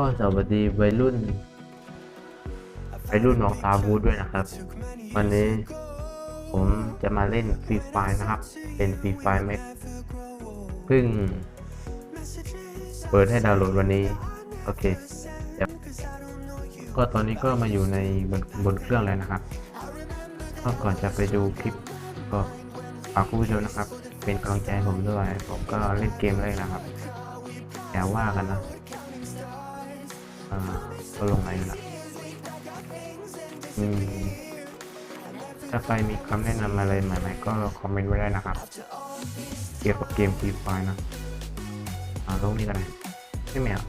ก็สวัสดีวัยรุ่นวัยรุ่นน้องซาบูด้วยนะครับ วันนี้ผมจะมาเล่นฟรีไฟนะครับ เป็นฟรีไฟแม็กเพิ่ง เปิดให้ดาวน์โหลดวันนี้ โอเคก็ตอนนี้ก็มาอยู่ในบนบนเครื่องแล้วนะครับก็ก่อนจะไปดูคลิปก็ฝากคุณผู้ชมนะครับ เป็นกำลังใจผมด้วย ผมก็เล่นเกมเลยนะครับอย่าว่ากันนะ อ่าก็ลงไหนล่ะอืมถ้าใครมีคำแนะนำอะไรใหม่ๆก็คอมเมนต์ไว้ได้นะครับ เกี่ยวกับเกมฟรีไฟนะอ่าลงนี่กันไม่แมว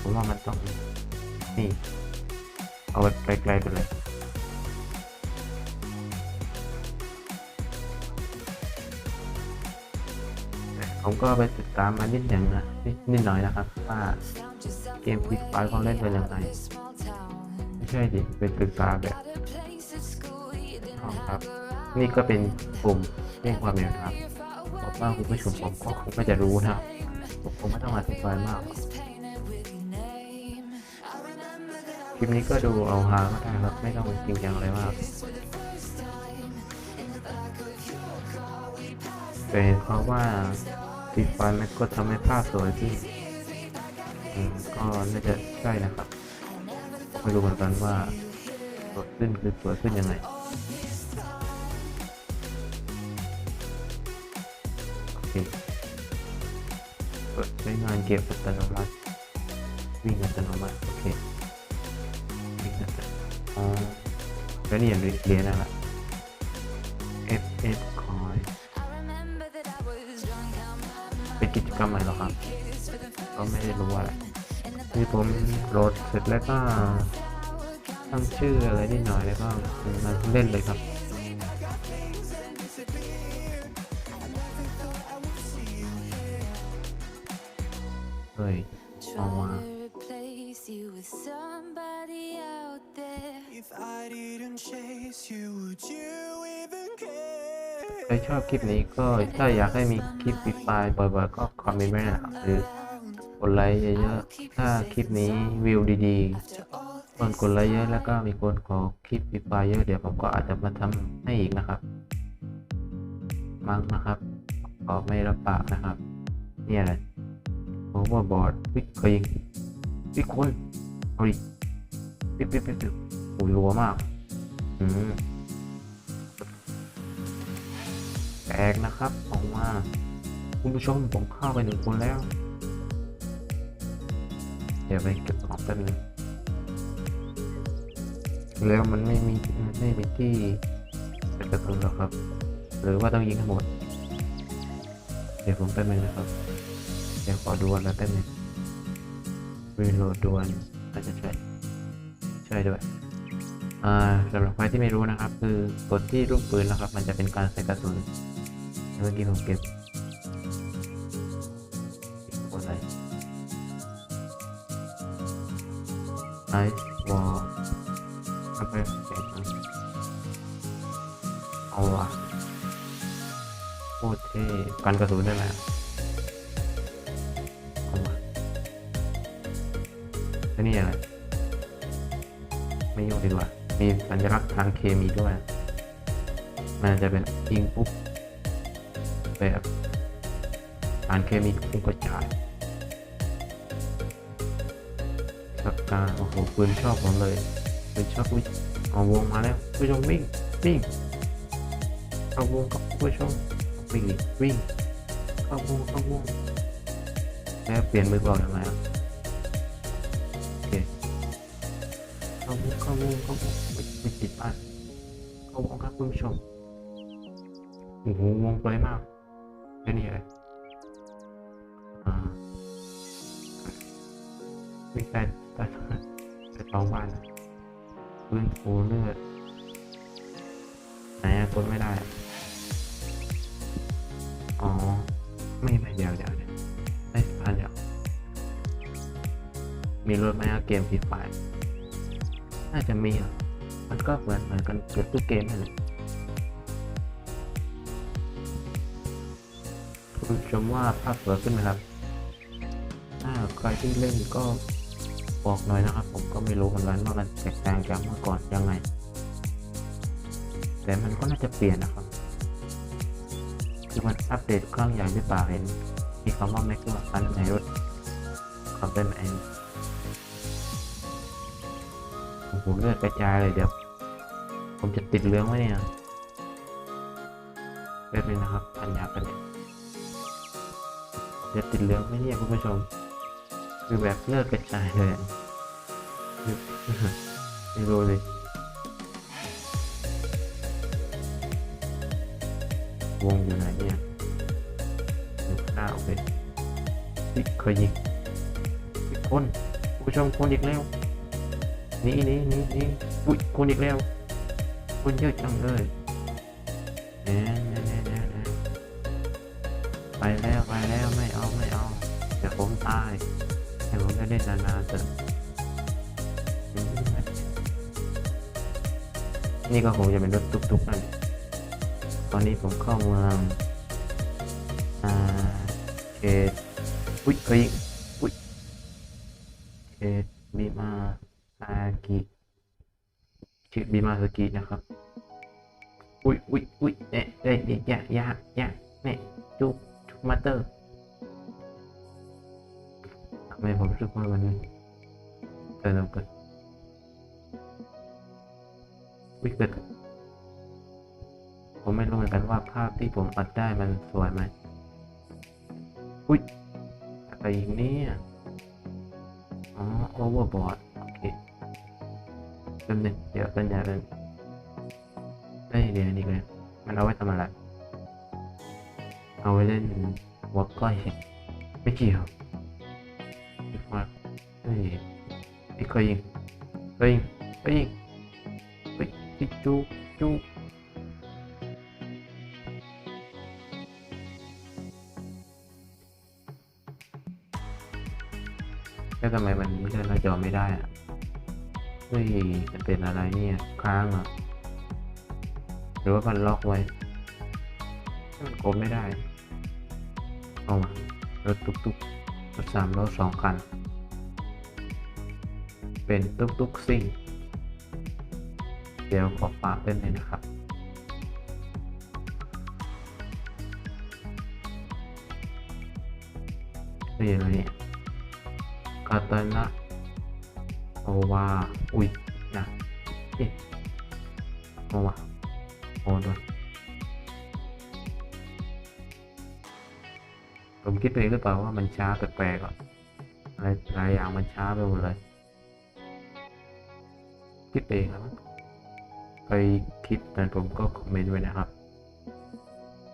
ผมว่ามันต้องนี่เอาไว้ไกลๆไปเลย ผมก็ไปศึกษามานิดหนึ่งนะนิดนิดหน่อยนะครับ ว่าเกมฟรีไฟเขาเล่นเป็นยังไงไม่ใช่ดิเป็นศึกษาแบบอ๋อครับ นี่ก็เป็นปุ่มเร่งความเร็วครับบอกว่าคุณผู้ชมผมก็คงไม่จะรู้นะผมคงไม่ต้องอธิบายมากหรอกคลิปนี้ก็ดูเอาฮาก็ได้ครับ ไม่ต้องจริงจังอะไรมากเป็นเพราะว่า ติดฟมันก็ทำให้ภาพสวยขึ้นก็น่าจะใช่นะครับไม่รู้เหมือนกันว่าสวยขึ้นคือสวยขึ้นยังไงโอเคเปิดใช้งานเก็บอัตโนมัติวิ่งอัตโนมัติโอเควิ่งอัตโนมัติอ๋อแล้วนี่อย่างเรียนอะไร F F coin เป็นกิจกรรมใหม่หรอครับ ก็ไม่ได้รู้อะไรคือผมโหลดเสร็จแล้วก็ตั้งชื่ออะไรนิดหน่อยแล้วก็มาเล่นเลยครับ ครชอบคลิปนี้ก็ถ้าอยากให้มีคลิปปิดปลายบ่อยๆก็คอมเมนต์ไว้นะครับหรือกดไลค์เยอะๆถ้าคลิปนี้วิวดีๆคนกดไลค์เยอะแล้วก็มีคนขอคลิปปิดปลายเยอะเดี๋ยวผมก็อาจจะมาทำให้อีกนะครับ มั้งนะครับขอไม่รับปากนะครับ เนี่ยแหละโอเวอร์บอร์ดวิกเคยยิงวิกคนเอาดิปิ๊บปิ๊บปิ๊บปิ๊บโอ้ยรัวมาก อืม แตกนะครับออกมาคุณผู้ชมผมเข้าไปหนึ่งคนแล้ว เดี๋ยวไปเก็บของแป๊บนึงแล้วมันไม่มีไม่มีที่เป็นกระสุนหรอกครับ หรือว่าต้องยิงให้งหมด เดี๋ยวผมแป๊บนึงนะครับ เดี๋ยวขอดวนแล้วแป๊บนึงรีโหลดดวนน่าจะใช่ใช่ด้วย สำหรับใครที่ไม่รู้นะครับ คือกดที่รูปปืนนะครับ มันจะเป็นการใส่กระสุนเมื่อกี้ผมเก็บอะไรไอซ์วอลทำไมเก็บมันเอาว่ะโคตรเท่กันกระสุนได้ไหมเอาว่ะแล้วนี่อะไรไม่ยุ่งดีกว่า มีสัญลักษณ์ทางเคมีด้วย มันจะเป็นยิงปุ๊บแบบสารเคมีพุ่งกระจายสักการโอ้โหปืนชอบผมเลยปืนชอบวิ่งเอาวงมาแล้วผู้ชมวิ่งวิ่งเข้าวงกับผู้ชมวิ่งวิ่งเข้าวงเข้าวงแล้วเปลี่ยนมือบอกทำไมอะ เข้าวงเข้าวงเข้าวงไม่ไม่ติดบ้านเข้าวงครับคุณผู้ชมโอ้โหวงไกลมากแค่นี้เลยอ่าวิ่งได้ได้ได้สองบ้านพื้นฟูเลือดไหนกดไม่ได้ อ๋อ ไม่ไม่เดี๋ยวเดี๋ยวเดี๋ยวไม่สิบพันเดี๋ยว มีรถไหมเกมฟรีไฟ น่าจะมีอะมันก็เหมือนเหมือนกันเกือบทุกเกมนั่นแหละคุณชมว่าภาพสวยขึ้นไหมครับถ้าใครที่เล่นก็บอกหน่อยนะครับ ผมก็ไม่รู้เหมือนกันว่ามันแตกต่างจากเมื่อก่อนยังไง แต่มันก็น่าจะเปลี่ยนนะครับ คือมันอัปเดตเครื่องใหญ่หรือเปล่าเห็นมีคำว่าแม็กซ์อันในรถขับได้ไหม โอ้โหเลือดกระจายเลยเดี๋ยว ผมจะติดเรื่องไว้เนี่ยแป๊บนึงนะครับพันยากันเนี่ยจะติดเรื่องไหมเนี่ยคุณผู้ชม คือแบบเลือดกระจายเลยไม่รู้เลยวงอยู่ไหนเนี่ยอยู่ข้างหน้าโอเคพี่เคยยิงพี่คนคุณผู้ชมคนอีกแล้ว นี่นี่นี่นี่อุ้ยคนอีกแล้ว คนเยอะจังเลยแหน่แหน่แหน่แหน่ไปแล้วไปแล้วไม่เอาไม่เอาเดี๋ยวผมตายให้ผมได้เล่นนานๆเถอะนี่ก็คงจะเป็นรถตุกๆนั่นตอนนี้ผมเข้าเมืองอ่าเขตอุ้ยเฮ้ยอุ้ยเขตบีมา อากิเขตบีมาสกินะครับ อุ้ยอุ้ยอุ้ยเอ๊ะเอ๊ะเอ๊ะยะยะยะเนี่ยจุกจุกมาเตอร์ทำไมผมรู้สึกว่ามันเกินเกินอุ้ยเกิดผมไม่รู้เหมือนกันว่าภาพที่ผมอัดได้มันสวยไหมอุ้ยอะไรอีกเนี่ยอ๋อ overboard โอเคแป๊บนึงเดี๋ยวกันอย่าเป็นเอ้ยเดี๋ยวนี่เลยมันเอาไว้ทำอะไรเอาไว้เล่นวอลก้อยไม่เกี่ยวไม่ว่าเฮ้ยไม่เคยยิงเคยยิงเคยยิงเฮ้ยจุกจุกแล้วทำไมมันไม่เลื่อนหน้าจอไม่ได้อะ เฮ้ยจะเป็นอะไรเนี่ยค้างเหรอหรือว่ามันล็อกไว้มันกดไม่ได้เอามารถตุกตุกรถสามล้อสองคัน เป็นตุกตุกซิ่งเดี๋ยวขอฝากเป็นเลยนะครับเฮ้ยอะไรเนี่ยคาตานะ โอวาอุ้ยนะเอ๊ะโอวาโอนวะผมคิดไปเองหรือเปล่าว่ามันช้าแปลกๆอะอะไรหลายอย่างมันช้าไปหมดเลย คิดเองนะมั้งใครคิดเหมือนผมก็คอมเมนต์ไว้นะครับ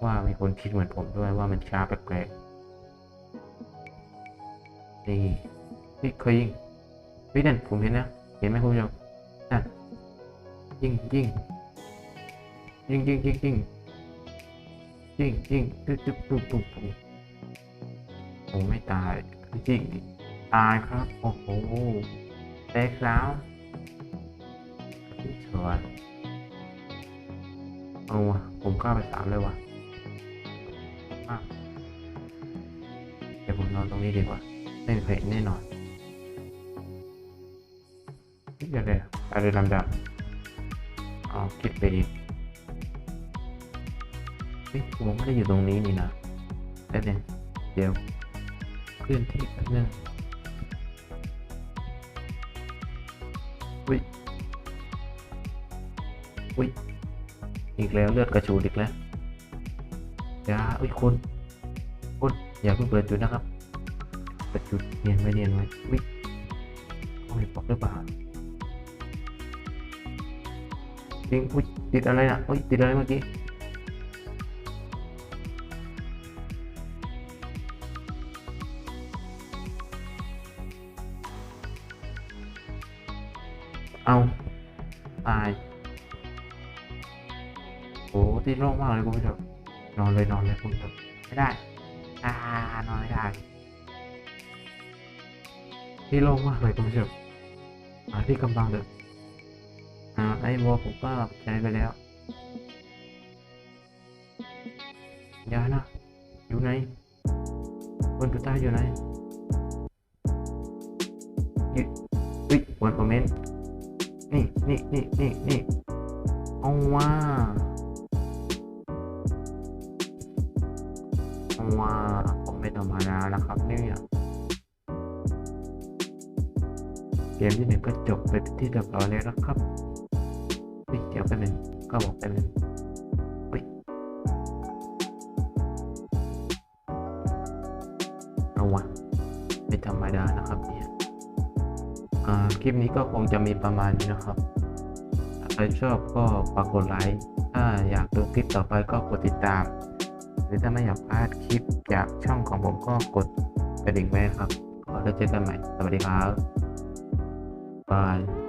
ว่ามีคนคิดเหมือนผมด้วยว่ามันช้าแปลกๆนี่นี่เคยยิง ฮ้ยนั่นผมเห็นนะเห็นไหมคุณผู้ชมนั่นยิงยิงยิงยิงยิงยิงยิงยิงตึ๊บตึ๊บปุ๊บปุ๊บปุ๊บโอ้ไม่ตายจริงตายครับ โอ้โหแตกแล้วสวยเอาวะผมกล้าไปสามเลยว่ะเดี๋ยวผมนอนตรงนี้ดีกว่าไม่เห็นแน่นอน นี่อะไรอะอะไรลำดับอ๋อคิดไปเองเฮ้ยผมไม่ได้อยู่ตรงนี้นี่นะแต่เนี่ยเดี๋ยวเคลื่อนที่แป๊บนึงอุ้ยอุ้ยอีกแล้วเลือดกระชูดอีกแล้วอย่าอุ้ยคุณคุณอย่าเพิ่งเปิดจุดนะครับเปิดจุดเนียนไว้เนียนไว้วิเขาไม่บอกหรือเปล่า จริงอุ้ยติดอะไรนะอุ้ยติดอะไรเมื่อกี้เอาตายโอ้ติดโล่งมากเลยคุณผู้ชมนอนเลยนอนเลยคุณผู้ชมไม่ได้อ่านอนไม่ได้ ที่โล่งมากเลยคุณผู้ชมหาที่กำบังเถอะ ไอ้วอลผมก็ใช้ไปแล้วยานะ อยู่ไหนบนจุดใต้อยู่ไหนยเฮ้ยวันคอมเมนต์ นี่นี่นี่นี่นี่เอาว่าเอาว่าผมไม่ธรรมดานะครับเนี่ยเกมที่หนึ่งก็จบไปที่เรียบร้อยแล้วนะครับ แป๊บนึงก็บอกแป๊บนึงเฮ้ยเอาวะไม่ธรรมดานะครับเนี่ยอ่าคลิปนี้ก็คงจะมีประมาณนี้นะครับ ถ้าใครชอบก็ฝากกดไลค์ ถ้าอยากดูคลิปต่อไปก็กดติดตาม หรือถ้าไม่อยากพลาดคลิปจากช่องของผมก็กดกระดิ่งไว้ครับ ขอแล้วเจอกันใหม่ สวัสดีครับบาย